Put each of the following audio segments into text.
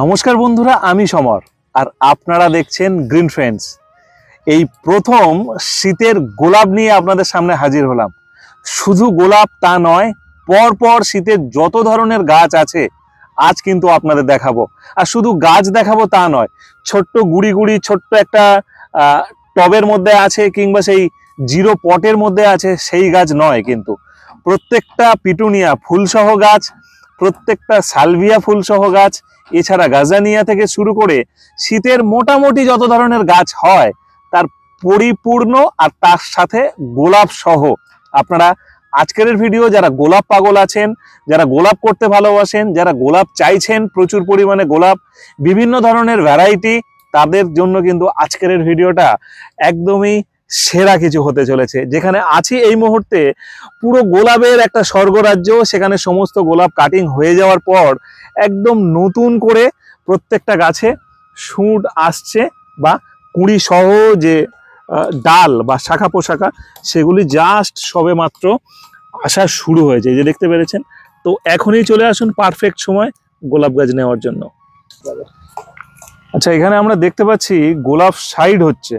নমস্কার বন্ধুরা, আমি সমর, আর আপনারা দেখছেন গ্রিন ফ্রেন্ডস এই প্রথম শীতের গোলাপ নিয়ে আপনাদের সামনে হাজির হলাম। শুধু গোলাপ তা নয় পর পর শীতের যত ধরনের গাছ আছে, আজ কিন্তু আপনাদের দেখাবো। আর শুধু গাছ দেখাবো তা নয়, ছোট্ট গুড়ি গুড়ি, ছোট্ট একটা টবের মধ্যে আছে, কিংবা সেই জিরো পটের মধ্যে আছে, সেই গাছ নয় কিন্তু। প্রত্যেকটা পিটুনিয়া ফুলসহ গাছ প্রত্যেকটা সালভিয়া ফুলসহ গাছ, এছাড়া গাজানিয়া থেকে শুরু করে শীতের মোটামুটি যত ধরনের গাছ হয়, তার পরিপূর্ণ আর তার সাথে গোলাপ সহ। আপনারা আজকের ভিডিও যারা গোলাপ পাগল আছেন, যারা গোলাপ করতে ভালোবাসেন, যারা গোলাপ চাইছেন, প্রচুর পরিমাণে গোলাপ, বিভিন্ন ধরনের ভ্যারাইটি তাদের জন্য কিন্তু আজকের ভিডিওটা একদমই সেরা কিছু হতে চলেছে। যেখানে আছি এই মুহূর্তে পুরো গোলাপের একটা স্বর্গরাজ্য, সেখানে সমস্ত গোলাপ কাটিং হয়ে যাওয়ার পর একদম নতুন করে প্রত্যেকটা গাছে সুট আসছে বা কুড়ি সহ যে ডাল বা শাখা পোশাখা, সেগুলি জাস্ট সবে মাত্র আসা শুরু হয়েছে যে দেখতে পেরেছেন? তো এখনই চলে আসুন পারফেক্ট সময় গোলাপ গাছ নেওয়ার জন্য। আচ্ছা এখানে আমরা দেখতে পাচ্ছি গোলাপ সাইড হচ্ছে।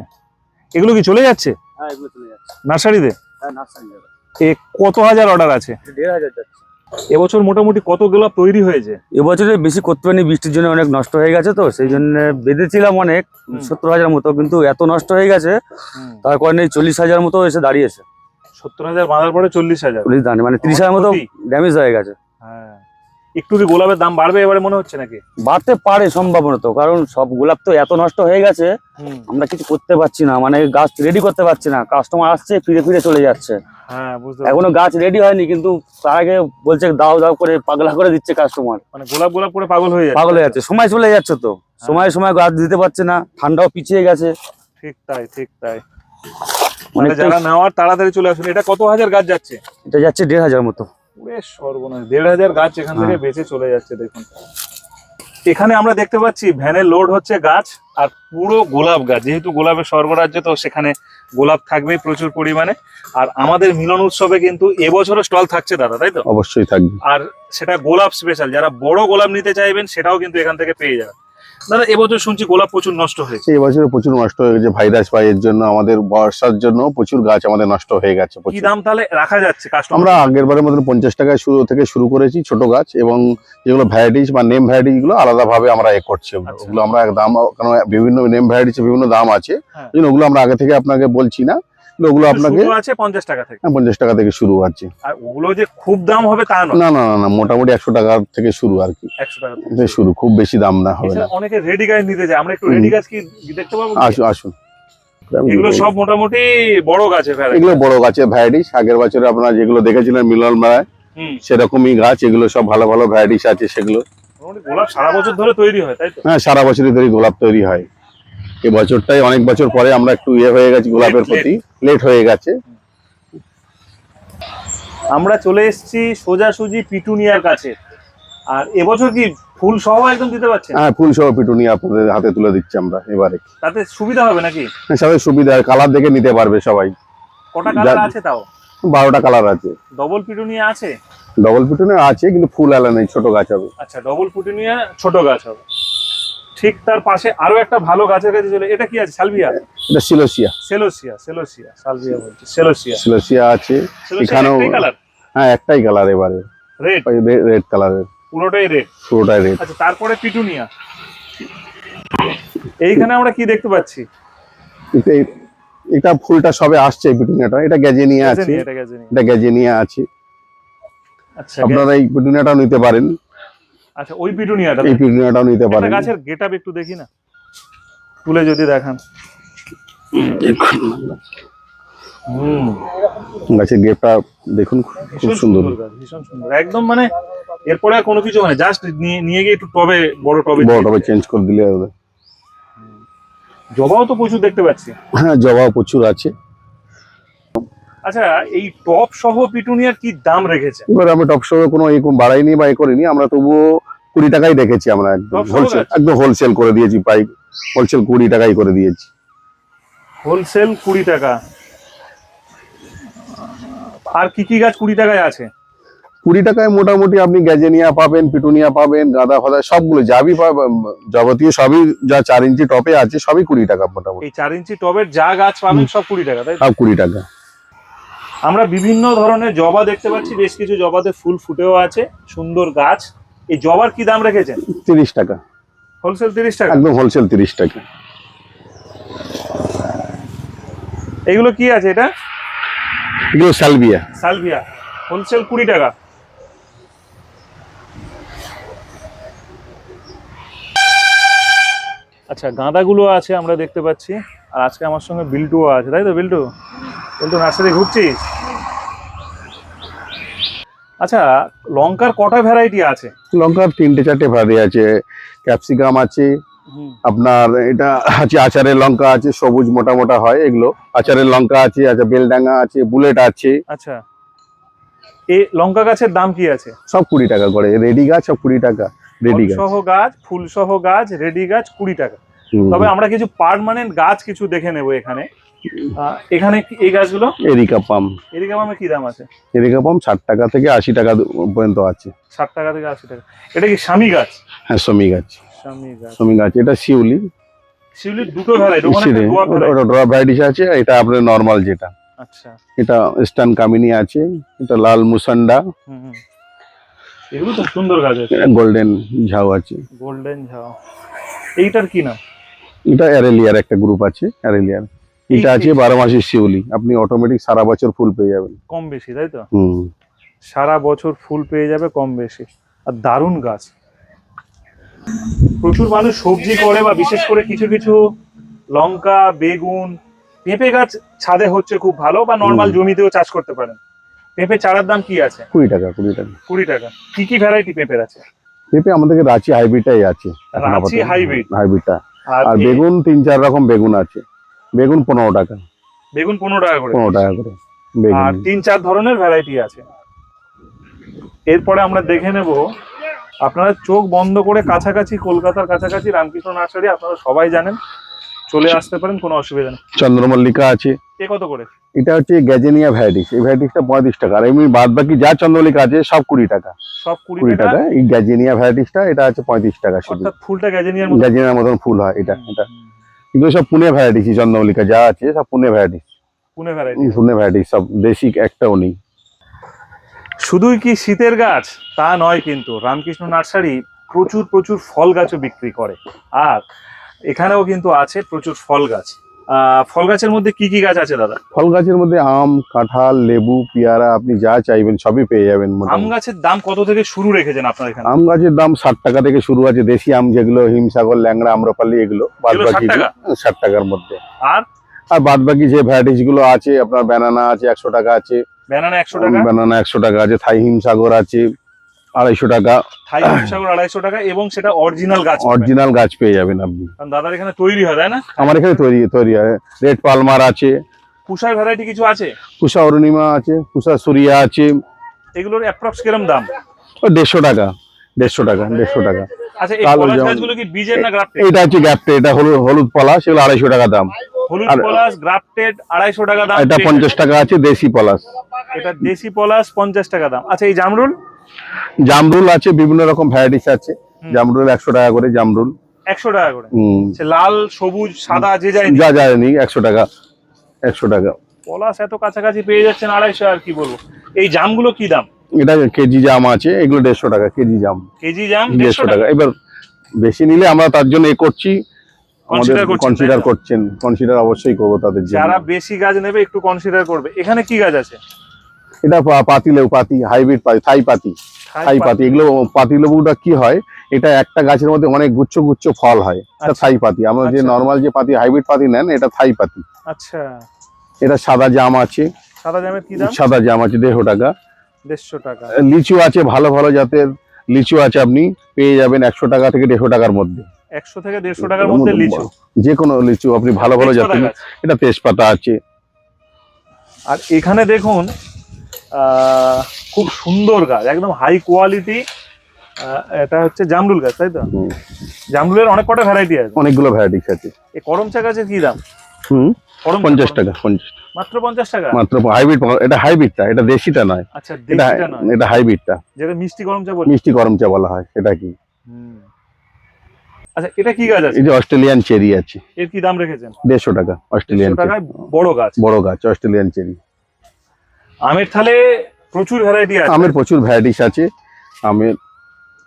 এগুলো কি চলে যাচ্ছে? হ্যাঁ এগুলো চলে যাচ্ছে। নার্সারিতে? হ্যাঁ এ কত হাজার অর্ডার আছে? দেড় হাজার যাচ্ছে। এবছর মোটামুটি কত গোলাপ তৈরি হয়েছে? এবছরে বেশি করতে পারিনি বৃষ্টির জন্য অনেক নষ্ট হয়ে গেছে তো সেই জন্য বেঁধেছিলাম অনেক সত্তর হাজার মতো কিন্তু এত নষ্ট হয়ে গেছে তার কারণে চল্লিশ হাজার মতো এসে দাঁড়িয়েছে। সত্তর হাজার বাঁধার পরে চল্লিশ হাজার। মানে তিরিশ হাজার মতো ড্যামেজ হয়ে গেছে। হ্যাঁ। একটু কি গোলাপের দাম বাড়বে এবারে মনে হচ্ছে নাকি? বাড়তে পারে সম্ভাবনা তো কারণ সব গোলাপ তো এত নষ্ট হয়ে গেছে আমরা কিছু করতে পারছি না মানে গাছ রেডি করতে পারছি না কাস্টমার আসছে ফিরে ফিরে চলে যাচ্ছে। হ্যাঁ এখনও গাছ রেডি হয়নি কিন্তু তার আগে বলছে দাও দাও করে পাগলা করে দিচ্ছে কাস্টমার মানে গোলাপ গোলাপ করে পাগল হয়ে পাগল হয়ে যাচ্ছে সময় চলে যাচ্ছে তো। সময় সময় গাছ দিতে পারছে না ঠান্ডাও পিছিয়ে গেছে। ঠিক তাই ঠিক তাই। মানে যারা নেওয়ার তাড়াতাড়ি চলে আসুন। এটা কত হাজার গাছ যাচ্ছে? এটা যাচ্ছে দেড় হাজার মতো। পুরে সর্বনাশ। দেড় হাজার গাছ এখান থেকে হ্যাঁ। বেঁচে চলে যাচ্ছে দেখুন। এখানে আমরা দেখতে পাচ্ছি ভ্যানে লোড হচ্ছে গাছ আর পুরো গোলাপ গাছ। যেহেতু গোলাপের স্বর্গরাজ্য তো সেখানে গোলাপ থাকবে প্রচুর পরিমাণে। আর আমাদের মিলন উৎসবে কিন্তু এবছরও স্টল থাকছে দাদা তাই তো? অবশ্যই থাকবে। আর সেটা গোলাপ স্পেশাল যারা বড় গোলাপ নিতে চাইবেন সেটাও কিন্তু এখান থেকে পেয়ে যাবেন। দাদা এবছর শুনছি গোলাপ প্রচুর নষ্ট হয়েছে এই বছরে প্রচুর নষ্ট হয়ে গেছে ভাইরাস বা এর জন্য আমাদের বর্ষার জন্য প্রচুর গাছ আমাদের নষ্ট হয়ে গেছে কি দাম তাহলে রাখা যাচ্ছে আমরা আগের বারের মতন পঞ্চাশ টাকায় শুরু থেকে শুরু করেছি ছোট গাছ এবং যেগুলো ভ্যারাইটিস বা নেম ভ্যারাইটিসগুলো আলাদাভাবে আমরা এ করছি ওগুলো। আচ্ছা। ওগুলো আমরা দাম কারণ বিভিন্ন নেম ভ্যারাইটিস বিভিন্ন দাম আছে হ্যাঁ। ওগুলো আমরা আগে থেকে আপনাকে বলছি না ওগুলো আপনাকে আছে পঞ্চাশ টাকা থেকে। পঞ্চাশ টাকা থেকে শুরু আছে। আর ওগুলো যে খুব দাম হবে তা না না না না মোটামুটি একশো টাকা থেকে শুরু আর কি। একশো টাকা থেকে। শুরু। খুব বেশি দাম না হবে না। অনেকে রেডি গাছ নিতে চায়। আমরা একটু রেডি গাছ কি দেখতে পাবো আসুন আসুন। এগুলো সব মোটামুটি বড় গাছে এগুলো বড় গাছের ভ্যারাইটিস আগের বছরে আপনারা যেগুলো দেখেছিলেন মিলন মেলায় সেরকমই গাছ এগুলো সব ভালো ভালো ভ্যারাইটিস আছে সেগুলো। গোলাপ সারা বছর ধরে তৈরি হয় তাই হ্যাঁ সারা বছরই ধরে গোলাপ তৈরি হয়। এই বছরটাই অনেক বছর পরে আমরা একটু ইয়ে হয়ে গেছি গোলাপের প্রতি। লেট হয়ে গেছে। আমরা চলে এসেছি সোজাসুজি পিটুনিয়ার কাছে। আর এবছর কি ফুল সহ একদম দিতে পারছেন? হ্যাঁ ফুল সহ পিটুনি আপনাদের হাতে তুলে দিচ্ছি আমরা এবারে। তাতে সুবিধা হবে নাকি? হ্যাঁ, সবাই সুবিধা কালার দেখে নিতে পারবে সবাই। কটা কালার আছে তাও? বারোটা কালার আছে। ডবল পিটুনিয়া আছে? ডবল পিটুনি আছে কিন্তু ফুল আলা নেই ছোট গাছ হবে। আচ্ছা ডবল পিটুনিয়া ছোট গাছ হবে। ঠিক তার পাশে আরও একটা ভালো গাছের কাছে চলে এটা কি আছে? সালভিয়া? এটা সিলোসিয়া। সেলোসিয়া সেলোসিয়া সালভিয়া বলছি সেলোসিয়া। সিলোসিয়া আছে। এখানেও হ্যাঁ একটাই কালার এবারে। রেড রেড কালারের পুরোটাই রেড পুরোটাই রেড আচ্ছা তারপরে পিটুনিয়া। এইখানে আমরা কি দেখতে পাচ্ছি? এটা ফুলটা সবে আসছে পিটুনিয়াটা। এটা গ্যাজেনিয়া আছে। এটা গ্যাজেনিয়া। আছে। আচ্ছা আপনারা এই পিটুনিয়াটাও নিতে পারেন। আচ্ছা ওই পিটুনিয়াটা এই পিটুনিয়াটাও নিতে পারেন। গাছের গেটআপ একটু দেখি না। তুলে যদি দেখান। হুম। গাছের গেটটা দেখুন খুব সুন্দর। ভীষণ সুন্দর। একদম মানে এরপরে আর কোনো কিছু মানে জাস্ট নিয়ে নিয়ে গিয়ে একটু টবে বড় টবে বড় টবে চেঞ্জ করে দিলে হবে। জবাও তো প্রচুর দেখতে পাচ্ছি। হ্যাঁ জবাও প্রচুর আছে। আচ্ছা এই টপ সহ পিটুনিয়ার কি দাম রেখেছে? এবার আমি টপ শো কোনো এরকম বাড়াইনি বা এ করিনি আমরা তবুও কুড়ি টাকাই রেখেছি আমরা একদম। হোলসেল একদম হোলসেল করে দিয়েছি পাইপ হোলসেল কুড়ি টাকাই করে দিয়েছি। হোলসেল কুড়ি টাকা। আর কি কি গাছ কুড়ি টাকায় আছে? কুড়ি টাকায় মোটামুটি আপনি গ্যাজেনিয়া পাবেন পিটুনিয়া পাবেন গাঁদা ফাদা সবগুলো যাবি যাবতীয় সবই যা চার ইঞ্চি টপে আছে সবই কুড়ি টাকা মোটামুটি। এই চার ইঞ্চি টবের যা গাছ পাবেন সব কুড়ি টাকা তাই? সব কুড়ি টাকা। আমরা বিভিন্ন ধরনের জবা দেখতে পাচ্ছি বেশ কিছু জবাতে ফুল ফুটেও আছে সুন্দর গাছ। এই জবার কি দাম রেখেছেন? তিরিশ টাকা। হোলসেল তিরিশ টাকা? একদম হোলসেল তিরিশ টাকা। এগুলো কি আছে এটা? এগুলো সালভিয়া। সালভিয়া। হোলসেল কুড়ি টাকা। আচ্ছা গাঁদাগুলো আছে আমরা দেখতে পাচ্ছি। আর আজকে আমার সঙ্গে বিল্টুও আছে তাই তো বিল্টু? বিল্টু নার্সারি ঘুরছিস? আচ্ছা লঙ্কার কটা ভ্যারাইটি আছে? লঙ্কার তিনটে চারটে ভারি আছে। ক্যাপসিকাম আছে। আপনার এটা আছে আচারের লঙ্কা আছে সবুজ মোটা মোটা হয় এগুলো। আচারের লঙ্কা আছে আচ্ছা বেলডাঙ্গা আছে বুলেট আছে। আচ্ছা। এই লঙ্কা গাছের দাম কি আছে? সব কুড়ি টাকা করে। রেডি গাছ সব কুড়ি টাকা। রেডি গাছ। সহ গাছ ফুল সহ গাছ রেডি গাছ কুড়ি টাকা। তবে আমরা কিছু পার্মানেন্ট গাছ কিছু দেখে নেব এখানে। এখানে এই গাছগুলো? Areca palm. এদিকে আমার কি দাম আছে? এরিকা পাম ষাট টাকা থেকে আশি টাকা পর্যন্ত আছে। ষাট টাকা থেকে আশি টাকা। এটা কি স্বামী গাছ? হ্যাঁ গাছ। স্বামী গাছ। গাছ এটা শিউলি। শিউলির দুটো ভ্যারাইটি ওটা ড্রপ ভ্যারাইটিস আছে এটা আপনার নর্মাল যেটা। আচ্ছা। এটা ইস্টার্ন কামিনী আছে এটা লাল মুসান্ডা। এগুলো তো সুন্দর গাছ আছে। গোল্ডেন ঝাউ আছে। গোল্ডেন ঝাউ। এইটার কি নাম? এটা অ্যারেলিয়ার একটা গ্রুপ আছে অ্যারেলিয়ার। এটা আছে বারো মাসের শিউলি। আপনি অটোমেটিক সারা বছর ফুল পেয়ে যাবেন। কম বেশি তাই তো? সারা বছর ফুল পেয়ে যাবে কম বেশি। আর দারুণ গাছ। প্রচুর মানুষ সবজি করে বা বিশেষ করে কিছু কিছু লঙ্কা বেগুন পেঁপে গাছ ছাদে হচ্ছে খুব ভালো বা নর্মাল জমিতেও চাষ করতে পারেন। পেঁপে চারার দাম কি আছে? কুড়ি টাকা কুড়ি টাকা। কুড়ি টাকা। কি কি ভ্যারাইটি পেঁপের আছে? পেঁপে আমাদের রাঁচি হাইব্রিডটাই আছে। রাঁচি hybrid? হাইব্রিডটা। আর বেগুন তিন চার রকম বেগুন আছে। বেগুন পনেরো টাকা। বেগুন পনেরো টাকা করে পনেরো টাকা করে আর তিন চার ধরনের ভ্যারাইটি আছে। এরপরে আমরা দেখে নেব আপনারা চোখ বন্ধ করে কাছাকাছি কলকাতার কাছাকাছি রামকৃষ্ণ নার্সারি আপনারা সবাই জানেন। চলে আসতে পারেন কোনো অসুবিধা নেই। চন্দ্রমল্লিকা আছে। এ কত করে? এটা হচ্ছে গ্যাজেনিয়া ভ্যারাইটিস এই ভ্যারাইটিসটা পঁয়ত্রিশ টাকা। আর এমনি বাদ বাকি যা চন্দ্রমল্লিকা আছে সব কুড়ি টাকা। সব কুড়ি টাকা? এই গ্যাজেনিয়া ভ্যারাইটিসটা এটা আছে পঁয়ত্রিশ টাকা শুধু। ফুলটা গ্যাজেনিয়ার গ্যাজেনিয়ার মতন ফুল হয় এটা এটা। এগুলো সব পুনে ভ্যারাইটিস চন্দ্রমল্লিকা যা আছে সব Pune varieties Pune varieties Pune varieties সব দেশি একটাও নেই। শুধুই কি শীতের গাছ? তা নয় কিন্তু রামকৃষ্ণ নার্সারি প্রচুর প্রচুর ফল গাছও বিক্রি করে। আর এখানেও কিন্তু আছে প্রচুর ফল গাছ। ফল গাছের মধ্যে কি কি গাছ আছে দাদা? ফল গাছের মধ্যে আম কাঁঠাল লেবু পেয়ারা আপনি যা চাইবেন সবই পেয়ে যাবেন আম গাছের দাম কত থেকে শুরু রেখেছেন আপনার এখানে? আম গাছের দাম ষাট টাকা থেকে শুরু আছে। দেশি আম যেগুলো হিমসাগর ল্যাংড়া আম্রপালি এগুলো বাদ বাকি ষাট টাকার মধ্যে। আর? আর বাদ বাকি যে ভ্যারাইটিসগুলো আছে আপনার ব্যানানা আছে একশো টাকা আছে। ব্যানানা একশো টাকা? ব্যানানা একশো টাকা আছে থাই হিমসাগর আছে আড়াইশো টাকা। থাই সাগর আড়াইশো টাকা এবং সেটা অরিজিনাল গাছ অরিজিনাল গাছ পেয়ে যাবেন আপনি। দাদার এখানে তৈরি হয় তাই না? আমার এখানে তৈরি তৈরি হয়। রেড পালমার আছে। পুষার ভ্যারাইটি কিছু আছে? পুষা অরুণিমা আছে পুষা সুরিয়া আছে। এগুলোর অ্যাপ্রক্স কিরম দাম? ও দেড়শো টাকা। দেড়শো টাকা দেড়শো টাকা। আচ্ছা এই পলাশ গাছগুলো কি বীজের না গ্রাফটেড এইটা হচ্ছে গ্যাপটে এটা হলুদ হলুদ পলাশ সেগুলো আড়াইশো টাকা দাম। হলুদ পলাশ গ্রাফটেড আড়াইশো টাকা দাম। এটা পঞ্চাশ টাকা আছে দেশি পলাশ। এটা দেশি পলাশ পঞ্চাশ টাকা দাম। আচ্ছা এই জামরুল? জামরুল আছে বিভিন্ন রকম ভ্যারাইটিস আছে। জামরুল একশো টাকা করে জামরুল। একশো টাকা করে। লাল সবুজ সাদা যে একশো টাকা একশো টাকা। পলাশ এত কাছাকাছি পেয়ে যাচ্ছেন আড়াইশো আর কি বলব। এই জামগুলো কি দাম? এটা কেজি জাম আছে এগুলো দেড়শো টাকা কেজি জাম। কেজি জাম দেড়শো টাকা। এবার বেশি নিলে আমরা তার জন্য এ করছি। আমাদের কনসিডার করছেন। কনসিডার অবশ্যই করব তাদের যারা বেশি গাছ নেবে একটু কনসিডার করবে। এখানে কি গাছ আছে? এটা পাতি লেবু পাতি হাইব্রিড পাতি থাই পাতি। থাই পাতি এগুলো পাতি লেবুটা কি হয় এটা একটা গাছের মধ্যে অনেক গুচ্ছ গুচ্ছ ফল হয় এটা আচ্ছা। থাই পাতি। আমরা যে আচ্ছা। নর্মাল যে পাতি হাইব্রিড পাতি নেন এটা থাই পাতি। আচ্ছা। এটা সাদা জাম আছে। সাদা জামের কি দাম? সাদা জাম আছে দেড়শো টাকা। দেড়শো টাকা। লিচু আছে ভালো ভালো জাতের লিচু আছে আপনি পেয়ে যাবেন একশো টাকা থেকে দেড়শো টাকার মধ্যে। একশো থেকে দেড়শো টাকার মধ্যে লিচু? যে কোনো লিচু আপনি ভালো ভালো জাতের এটা তেজপাতা আছে। আর এখানে দেখুন খুব সুন্দর গাছ একদম হাই কোয়ালিটি এটা হচ্ছে জামরুল গাছ তাই তো? জামরুলের অনেক কটা ভ্যারাইটি আছে। অনেকগুলো ভ্যারাইটিস আছে এই করমচা গাছের কি দাম? হুম? পঞ্চাশ টাকা পঞ্চাশ মাত্র পঞ্চাশ টাকা? মাত্র হাইব্রিড এটা হাইব্রিডটা এটা দেশিটা নয়। আচ্ছা দেশিটা নয়। এটা হাইব্রিডটা যেটা মিষ্টি গরম চা বলি। মিষ্টি গরম চা বলা হয় এটা কি? হুম। আচ্ছা এটা কি গাছ আছে? এই যে অস্ট্রেলিয়ান চেরি আছে। এর কি দাম রেখেছেন? দেড়শো টাকা অস্ট্রেলিয়ান টাকায় বড় গাছ। বড় গাছ অস্ট্রেলিয়ান চেরি। আমের থালে প্রচুর ভ্যারাইটি আছে। আমের প্রচুর ভ্যারাইটিস আছে আমের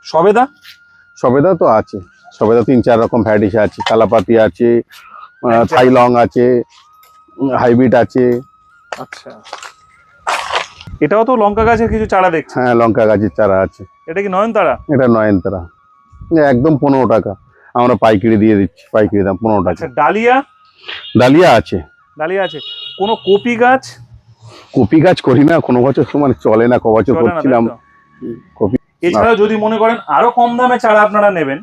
সবেদা? সবেদা তো আছে সবেদা তিন চার রকম ভ্যারাইটিস আছে কালাপাতি আছে থাইলং আছে হাইব্রিড আছে। আচ্ছা। এটাও তো লঙ্কা গাছের কিছু চারা দেখছি। হ্যাঁ লঙ্কা গাছের চারা আছে। এটা কি নয়নতারা? এটা নয়নতারা। একদম পনেরো টাকা। আমরা পাইকারি দিয়ে দিচ্ছি পাইকারি দাম পনেরো টাকা। আচ্ছা ডালিয়া? ডালিয়া আছে। ডালিয়া আছে। কোনো কপি গাছ? কপি গাছ করি না কোনো বছর মানে চলে না ক বছর চলে না, তাই করছিলাম। কপি এছাড়াও যদি মনে করেন আরও কম দামে চারা আপনারা নেবেন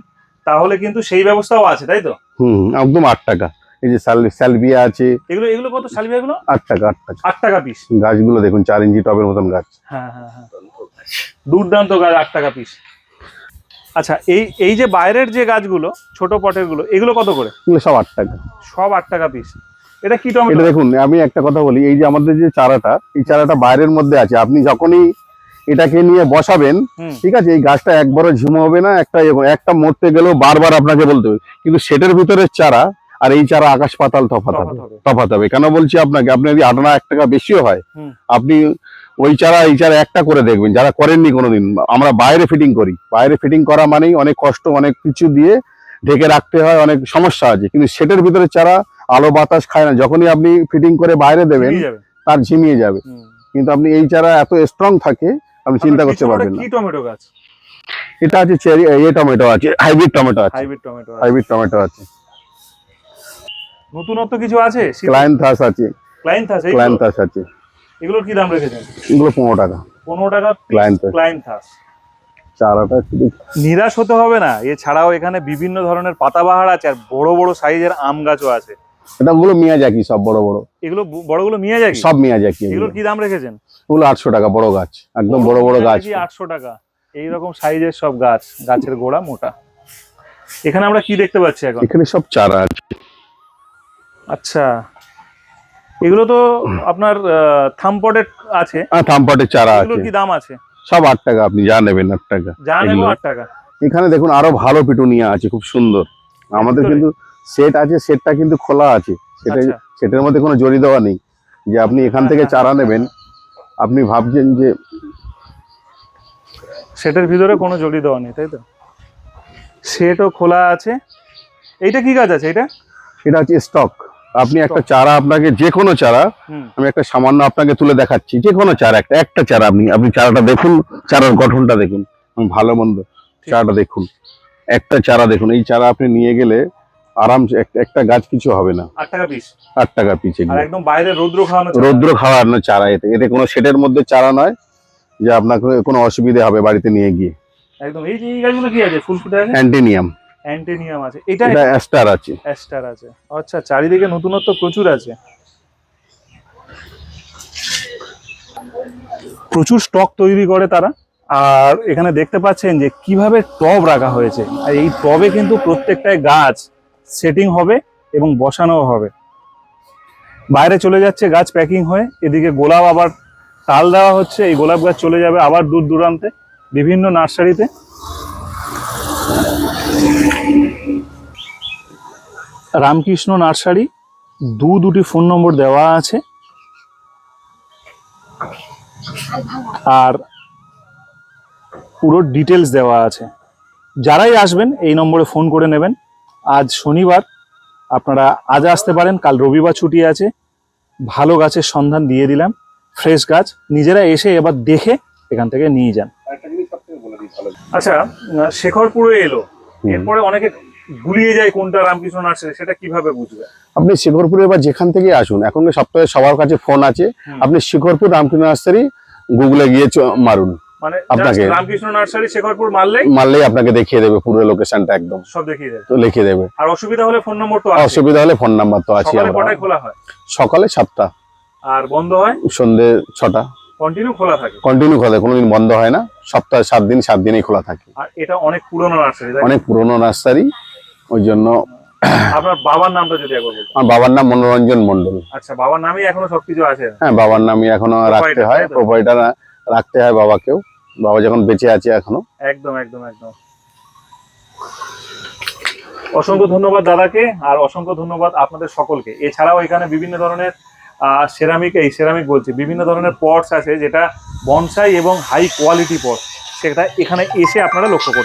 তাহলে কিন্তু সেই ব্যবস্থাও আছে তাই তো? হুম একদম আট টাকা। এই যে স্যালভিয়া আছে। এগুলো এগুলো কত? সালভিয়া গুলো আট টাকা আট টাকা। আট টাকা পিস গাছগুলো দেখুন চার ইঞ্চি টবের মতন গাছ। হ্যাঁ হ্যাঁ হ্যাঁ। দুর্দান্ত গাছ আট টাকা পিস আচ্ছা এই এই যে বাইরের যে গাছগুলো ছোট পটেরগুলো এগুলো কত করে? এগুলো সব আট টাকা। সব আট টাকা পিস এটা কি এটা দেখুন আমি একটা কথা বলি এই যে আমাদের যে চারাটা এই চারাটা বাইরের মধ্যে আছে আপনি যখনই এটাকে নিয়ে বসাবেন ঠিক আছে এই গাছটা একবারও ঝিমো হবে না একটা একটা মরতে গেলেও বারবার আপনাকে বলতে হবে। কিন্তু সেটের ভিতরের চারা আর এই চারা আকাশ পাতাল তফাৎ হবে। তফাৎ হবে। কেন বলছি আপনাকে? আপনি যদি আট এক টাকা বেশিও হয় আপনি ওই চারা এই চারা একটা করে দেখবেন যারা করেননি কোনোদিন আমরা বাইরে ফিটিং করি। বাইরে ফিটিং করা মানেই অনেক কষ্ট অনেক কিছু দিয়ে ঢেকে রাখতে হয় অনেক সমস্যা আছে। কিন্তু সেটের ভিতরে চারা আলো বাতাস খায় না যখনই আপনি ফিটিং করে বাইরে দেবেন তার ঝিমিয়ে যাবে। কিন্তু আপনি এই চারা এত স্ট্রং থাকে আপনি চিন্তা করতে পারবেন না। টমেটো গাছ? এটা আছে চেরি এ টমেটো আছে হাইব্রিড টমেটো আছে। হাইব্রিড টমেটো আছে। হাইব্রিড টমেটো আছে। নতুনত্ব কিছু আছে? ক্লায়েন্থাস আছে। ক্লাইন্থাস ক্লায়েন্থাস আছে। এগুলোর কি দাম রেখেছেন? এগুলো পনেরো টাকা। পনেরো টাকা Clienthus। ক্লাইন্থাস চারাটা নিরাশ হতে হবে না। এছাড়াও এখানে বিভিন্ন ধরনের পাতাবাহার আছে আর বড় বড় সাইজের আম গাছও আছে। এটা ওগুলো মিয়াজাকি সব বড় বড়। এগুলো ব- বড়গুলো মিয়া যায় সব মিয়াজাকি এগুলোর কি দাম রেখেছেন? ওগুলো আটশো টাকা বড় গাছ একদম বড় বড় গাছ। আটশো টাকা। এইরকম সাইজের সব গাছ গাছের গোড়া মোটা। এখানে আমরা কি দেখতে পাচ্ছি এখন? এখানে সব চারা আছে। আচ্ছা। এগুলো তো আপনার থামপটের আছে। আর থামপাটের চারা আছে। কি দাম আছে? সব আট টাকা আপনি যা নেবেন আট টাকা। যা নেব এগুলো- আট টাকা। এখানে দেখুন আরও ভালো পিটুনিয়া আছে খুব সুন্দর। আমাদের কিন্তু সেট আছে সেটটা কিন্তু খোলা আছে। সেটা আচ্ছা। সেটার মধ্যে কোনো জড়ি দেওয়া নেই। যে আপনি এখান থেকে হ্যাঁ, চারা নেবেন আপনি ভাবছেন যে সেটের ভিতরে কোনো জড়ি দেওয়া নেই তাই তো? সেটও খোলা আছে। এইটা কি গাছ আছে এটা? এটা হচ্ছে স্টক আপনি একটা চারা আপনাকে যে কোনো চারা আমি একটা সামান্য আপনাকে তুলে দেখাচ্ছি যে কোনো চারা একটা একটা চারা আপনি আপনি চারাটা দেখুন চারার গঠনটা দেখুন। ভালো মন্দ চারাটা দেখুন। একটা চারা দেখুন। এই চারা আপনি নিয়ে গেলে আরামসে এক- একটা গাছ কিছু হবে না। আট টাকা পিস আট টাকা পিছে একদম বাইরে রৌদ্র খাওয়ানো। রৌদ্র খাওয়ানো চারা এতে। এতে কোনো শেডের মধ্যে চারা নয় যে আপনাকে কোনো অসুবিধা হবে বাড়িতে নিয়ে গিয়ে। একদম। এই যে এই গাছগুলো কি আছে? ফুল ফুটে আছে? অ্যান্টিনিয়াম। অ্যান্টেনিয়াম আছে। এটা এটা অ্যাস্টার আছে। অ্যাস্টার আছে। আচ্ছা চারিদিকে নতুনত্ব প্রচুর আছে। প্রচুর স্টক তৈরি করে তারা। আর এখানে দেখতে পাচ্ছেন যে কীভাবে টব রাখা হয়েছে। আর এই টবে কিন্তু প্রত্যেকটায় গাছ সেটিং হবে এবং বসানোও হবে। বাইরে চলে যাচ্ছে গাছ প্যাকিং হয়ে, এদিকে গোলাপ আবার তাল দেওয়া হচ্ছে, এই গোলাপ গাছ চলে যাবে আবার দূর দূরান্তে, বিভিন্ন নার্সারিতে। রামকৃষ্ণ নার্সারি, দু দুটি ফোন নম্বর দেওয়া আছে। আর পুরো ডিটেলস দেওয়া আছে। যারাই আসবেন, এই নম্বরে ফোন করে নেবেন। আজ শনিবার আপনারা আজ আসতে পারেন কাল রবিবার ছুটি আছে। ভালো গাছের সন্ধান দিয়ে দিলাম ফ্রেশ গাছ নিজেরা এসে এবার দেখে এখান থেকে নিয়ে যান। আচ্ছা শেখরপুরে এলো। এরপরে অনেকে গুলিয়ে যায় কোনটা রামকৃষ্ণ নার্সারি সেটা কীভাবে বুঝবে? আপনি শিখরপুরে এবার যেখান থেকে আসুন এখন সপ্তাহে সবার কাছে ফোন আছে আপনি শিখরপুর রামকৃষ্ণ নার্সারি গুগলে গিয়ে চ- মারুন। আপনাকে- just রামকৃষ্ণ নার্সারি শেখরপুর মারলেই মারলেই আপনাকে দেখিয়ে দেবে পুরো লোকেশনটা একদম। সব দেখিয়ে দেবে। তো লিখে দেবে। আর অসুবিধা হলে ফোন নম্বর তো আছে অসুবিধা হলে ফোন নাম্বার তো আছে সকালে কটায় খোলা হয়? সকালে সাতটা। আর বন্ধ হয়? সন্ধে কন্টিনিউ খোলা থাকে। কন্টিনিউ খোলা থাকে, কোনোদিন বন্ধ হয় না। সপ্তাহে সাত দিন সাত দিনই খোলা থাকে। আর এটা অনেক পুরনো নার্সারি অনেক পুরনো নার্সারি ওই জন্য আপনার বাবার নামটা যদি একবার বলতেন। আমার বাবার নাম মনোরঞ্জন মন্ডল আচ্ছা বাবার নামই এখনও সবকিছু আছে। হ্যাঁ বাবার নামই এখনও রাখতে হয়। প্রোপাইটার রাখতে হয় বাবাকেও। বাবা যখন বেঁচে আছে এখনও। একদম একদম একদম। অসংখ্য ধন্যবাদ দাদাকে, আর অসংখ্য ধন্যবাদ আপনাদের সকলকে। এছাড়াও এখানে বিভিন্ন ধরনের সেরামিক এই সেরামিক বলছি, বিভিন্ন ধরনের পটস আছে যেটা বনসাই এবং হাই কোয়ালিটি পটস সেটা এখানে এসে আপনারা লক্ষ্য করতে